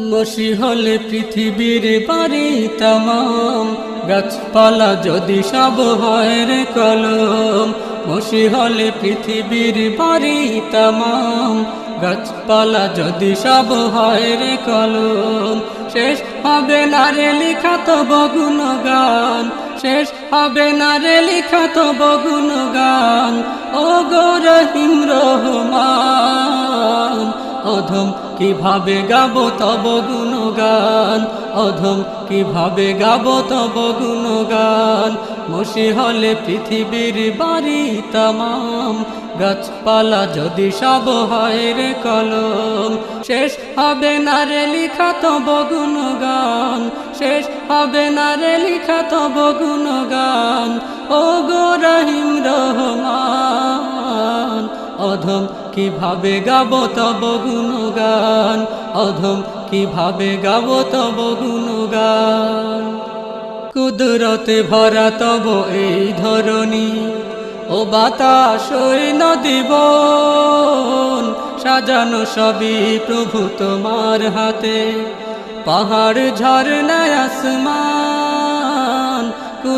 মসি হলে পৃথিবীর বাড়ি তামাম। গাছপালা যদি সব হয় রে কলম। মসি হলে পৃথিবীর বাড়ি তামাম। গাছপালা যদি সব হয় রে কলম। শেষ হবে না রে লিখা তো বগুন গান। শেষ হবে না রে লিখা তো বগুন গান। ও গো রহিম রহমান। অধম, কীভাবে গাবো তব গুণগান? অধম, কীভাবে গাবো তব গুণগান? মসি হলে পৃথিবীর বাড়ি তামাম। গাছপালা যদি সব হয় রে কলম। শেষ হবে না রে লিখা তব গুণগান। শেষ হবে না রে লিখা তব গুণগান। ও গো রহিম রহমান অধম, কীভাবে গাব তব গুণগান? অধম, কীভাবে গাব তব গুণগান? কুদরতে ভরা তব এই ধরনী ও বাতাস ওই নদী বন, সাজানো সবই প্রভু তোমার হাতে। পাহাড় ঝর্ণায় আসমান